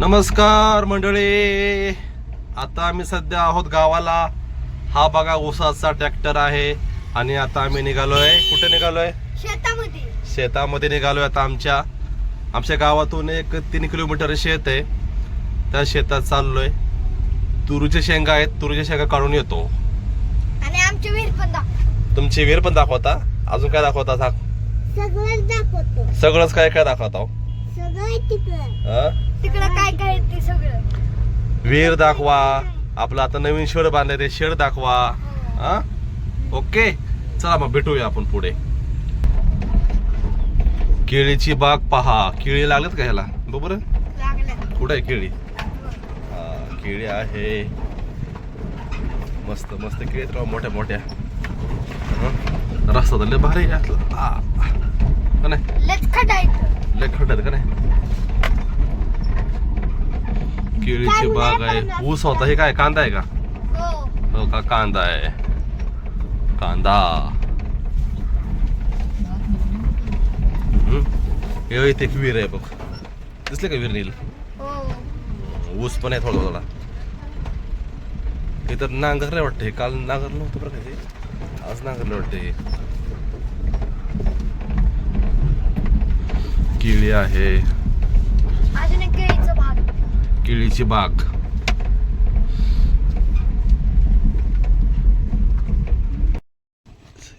नमस्कार मंडळी. आता आम्ही सध्या आहोत गावाला. हा बघा ऊसाचा ट्रॅक्टर आहे आणि आता आम्ही निघालोय. कुठे निघालोय? शेतामध्ये. शेतामध्ये निघालोय आता आमच्या. आमच्या गावातून एक तीन किलोमीटर शेत आहे. त्या शेतात चाललोय. तुरीच्या शेंगा आहेत. तुरीच्या शेंगा काढून येतो. आणि आमची विहीर पण दाख तुमची विहीर पण दाखवता? अजून काय दाखवता? सांग. सगळंच दाखवतो. सगळंच काय काय दाखवता हो? सगळं तिकडं काय काय आहे ते सगळं? विहीर दाखवा. आपलं आता नवीन शेड बांधलंय ते शेड दाखवा. हा? ओके चला मग भेटूया आपण पुढे. केळीची बाग पहा. केळी लागलेत का ह्याला? बरोबर? लागलं कुठे आहे केळी? हा केळी आहे. मस्त मस्त केळी आहेत राव मोठ्या मोठ्या. हं? रस्ता तर लय भारी आहे यातला. आ. का नाही? खटायचं लय खड्डा आहेत का नाही? केळीची बाग आहे. ऊस होता. हे काय कांदा आहे का? हो. हो का कांदा आहे. कांदा. हे इथे विहीर आहे बघ. दिसले का विहीर नील? हो. ऊस पण आहे थोडा थोडा. हे तर नांगरलं वाटतं. हे काल नांगरलं नव्हतं बरं का ते आज नांगरलं वाटतं हे. केळी आहे. केळीची बाग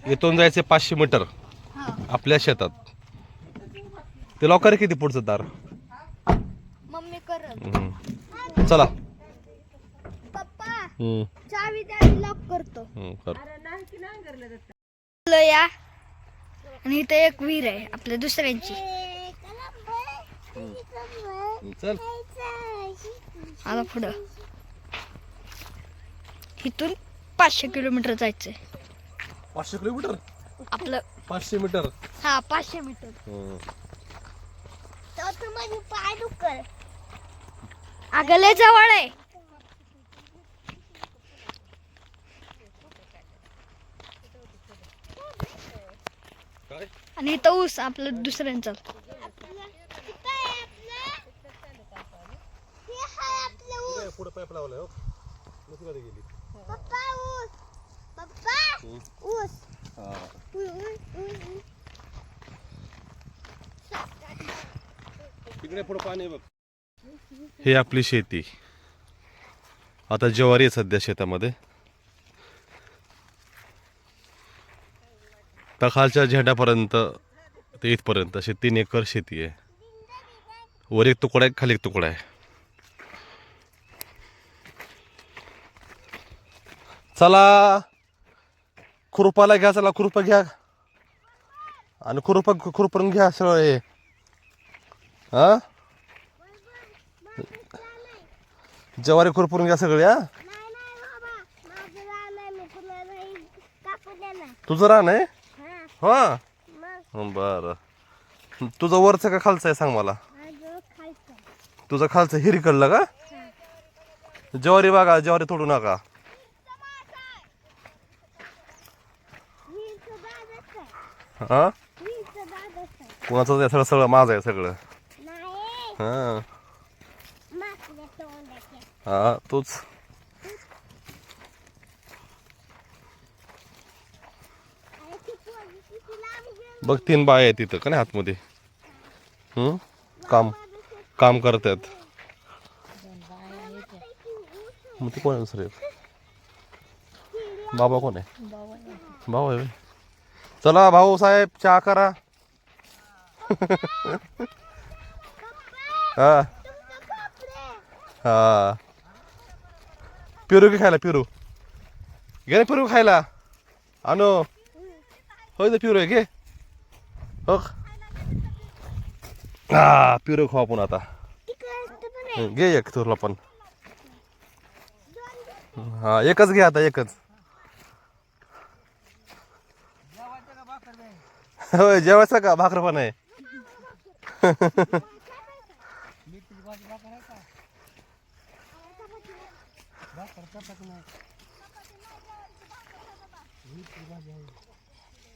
इथून जायचे पाचशे मीटर. हा. आपल्या शेतात. ते लॉकर किती पुढचं दार? मम्मी करत. हम्म. चला. पप्पा हम्म, चावी द्या लॉक करतो. हम्म, कर. या आणि इथं एक विहीर आहे आपल्या दुसऱ्यांची. चल. आता पुढं. इथून पाचशे किलोमीटर जायचंय. पाचशे किलोमीटर? आपलं पाचशे मीटर. हा पाचशे मीटर. हम्म. माझी पाय दुखल. अगं लय जवळ आहे. काय? आणि इथं ऊस आपलं दुसऱ्यांचा. पुढे पाईप लावलाय हो? गेली. हा. तिकडे पुढे पाणी आहे बघ. हे आपली शेती. आता ज्वारी आहे सध्या शेतामध्ये. त्या खालच्या झेंड्यापर्यंत ते इथपर्यंत अशी तीन एकर शेती आहे. वर एक तुकडा आहे खाली एक तुकडा आहे. चला. खुरपाला घ्या चला खुरपा घ्या. आणि खुरप खुरपण घ्या सगळं हे. हा? ज्वारी खुरपून घ्या सगळे हा? तुझं रान आहे? हा? बर. तुझं वरचं का खालचं आहे सांग मला? तुझं खालचं हिरीकडलं का? ज्वारी बघा ज्वारी तोडू नका. हा? कुणाचं नाही, सगळं सगळं माझं आहे सगळं. हा. हा तूच. बघ तीन बाय आहे तिथं का नाही आतमध्ये? हम्म काम काम करतात. मग ते कोण आहे दुसरे? बाबा कोण आहे? भाऊ आहे. चला भाऊ साहेब चहा करा. हा. हा. पिरू की खायला पिरू. घे ना पिरू खायला. आणू. होय पिरू आहे घे. हो. हा पिरू खाऊ आपण आता. घे एक तुला पण. हा एकच घे आता एकच. होय जेवायचं का? भाकर पण आहे.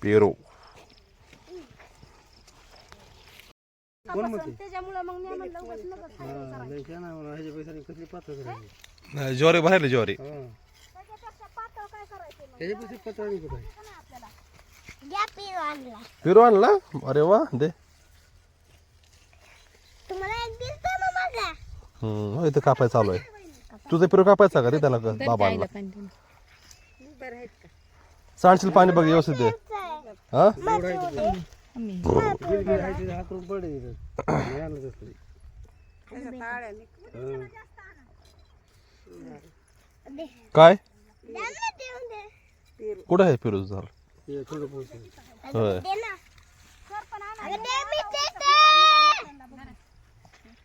पेरू. त्याच्यामुळे मग मी म्हणलं उगाच नका खायला विचारायला. नाही, ज्वारी भरायला ज्वारी. त्याच्यापेक्षा पातळ काय करायचं मग? द्या पिरू आणला फिरू आणला अरे वा दे. हम्म हो, इथं कापाय चालू आहे. तुझं पिरू कापायचा का रे त्याला का बाबाला. सांडशील पाणी बघ व्यवस्थित दे. हा? काय? देऊन दे. कुठं आहे फिरोज झाड होय. दे ना. अगं दे मी देते.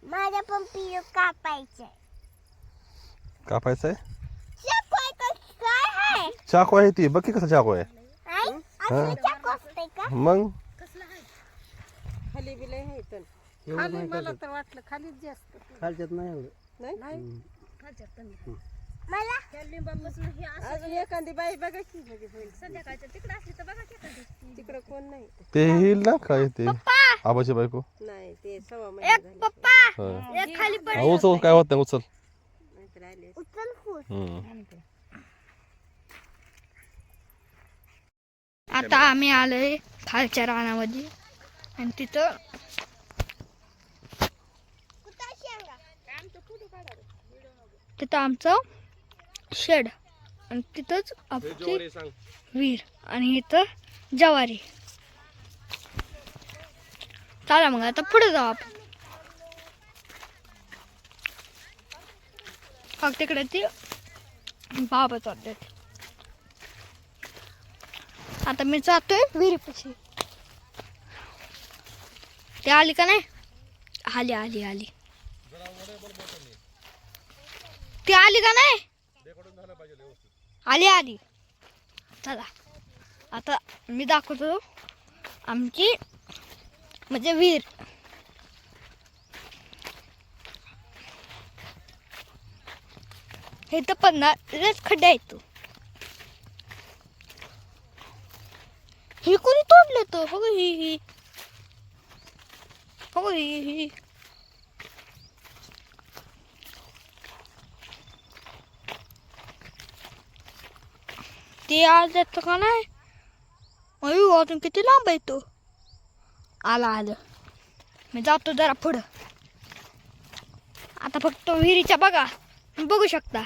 माझ्या पण पिरू कापायचे कापायचं आहे चाकू काय आहे? चाकू आहे ती. बघ की कसा चाकू आहे. आई असं चाकू असते का? मग? खाली बिले हे तर खाली मला तर वाटलं खालीच जास्त. खालच्यात नाही एवढं. नाही? मला अजून एखादी बाई बघायची होईल. संध्याकाळच्या तिकडे असली तर बघा तिकडे कोण नाही. ते येईल ना काय ते? आबाची बायको? नाही ते सव्वा महिने झाले. पप्पा! होय. एक खाली पड. हा, उचल काय होत नाही उचल. नाहीतर आले. उचल फूल हम्म. आता आम्ही आलोय खालच्या रानामध्ये. आणि तिथं तिथं आमचं शेड. आणि तिथंच आमची विहीर आणि इथं जवारी. चला मग आता पुढे जाऊ आपण. मग तिकडे ती बाबा चालतात आता मी जातोय विहिरीपाशी. ते आली का नाही? आली आली आली. ती आली का नाही? आली आली. चला. आता मी दाखवतो. आमची म्हणजे वीर हे तर पन्नास खड्डे आहेत हे कोणी तोडलं तो हो ही ही. हो ही ही. ते आज येतं का नाही अयो अजून किती लांब आहे तो आला आलं मी जातो जरा पुढं आता फक्त विहिरीच्या बघा बघू शकता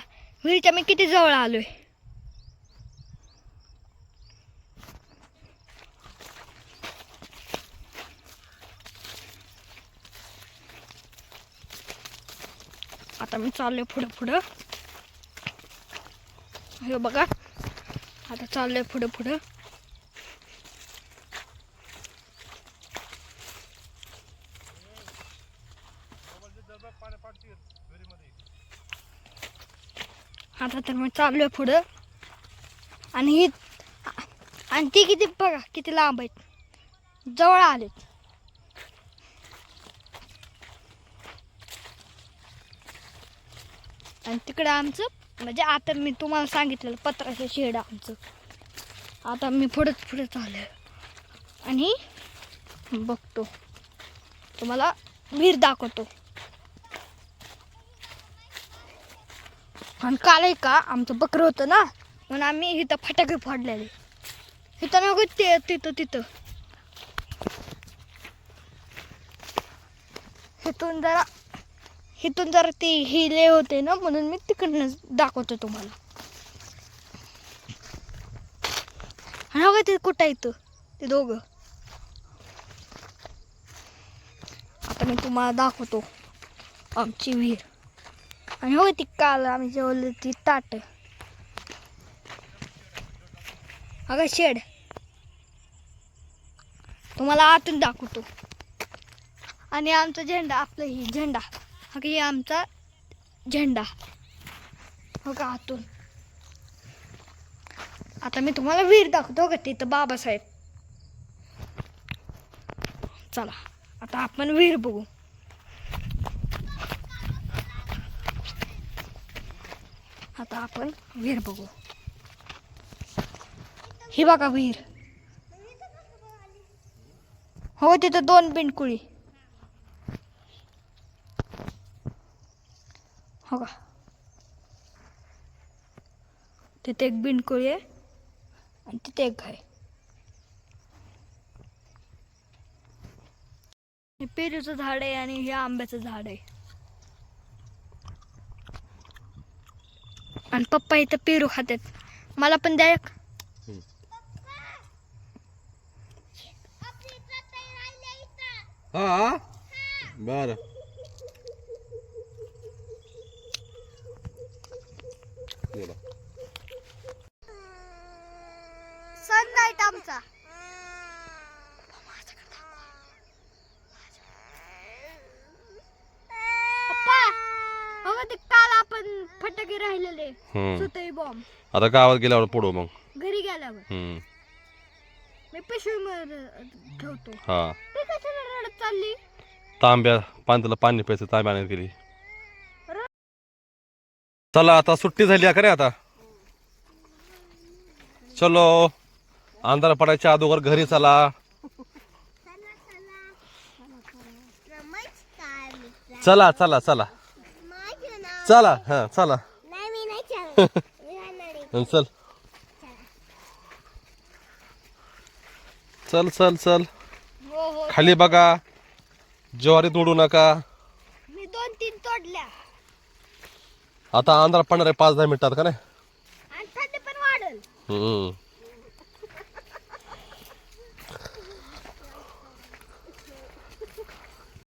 विहिरीच्या मी किती जवळ आलो आहे आता मी चाललोय पुढं पुढं हे बघा आता चाललंय पुढं पुढं. आता तर मग चाललोय पुढं. आणि ही आणि ती किती बघा किती लांब आहेत. जवळ आलेत. आणि तिकडं आमचं म्हणजे आता मी तुम्हाला सांगितलेलं पत्राचं शेड आमचं. आता मी पुढंच पुढे चालू आणि बघतो. तुम्हाला विहीर दाखवतो. आणि काल आहे का आमचं बकरं होतं ना म्हणून आम्ही इथं फटाके फोडलेले. इथं नको ते तिथं तिथं. इथून जरा इथून जरा ते हिले होते ना म्हणून मी तिकडनं दाखवतो तुम्हाला. हा ते कुठं येतं ते दोघं. आता मी तुम्हाला दाखवतो आमची विहीर. आणि हो ती काल आम्ही जेवले ती ताट. अगं शेड. तुम्हाला आतून दाखवतो. आणि आमचा झेंडा आपलं ही झेंडा. हा की आमचा झेंडा. हो का आतून. आता मी तुम्हाला वीर दाखवतो का तिथं बाबासाहेब? चला आता आपण वीर बघू. आता आपण विहीर बघू. हे बघा विहीर हो तिथं दोन पिंडकुळी हो का तिथे एक बिनकोळी आहे आणि तिथे एक आहे हे पेरूचं झाड आहे आणि हे आंब्याचं झाड आहे। आणि पप्पा इथं पेरू खातात मला पण द्या एक। हा बर सनलाईट आमचा. पप्पा ते काल आपण फटाके राहिलेले हम्म. सुतई बॉम्ब आता गावात गेल्यावर पडू मग. घरी गेल्यावर. हम्म. मी पिशवीमध्ये ठेवतो. हा. ती कशाला रडत चालली? तांब्या पाण्याला पाणी प्यायचं तांब्या आणत गेली. चला आता सुट्टी झाली आहे खरे आता? चलो अंधार पडायच्या अगोदर घरी चला. चला चला चला. चला हा चला. चल. चल चल चल. खाली बघा. ज्वारी तोडू नका मी दोन तीन तोडल्या आता अंधार पडणार आहे पाच दहा मिनिटात का नाही? हम्म.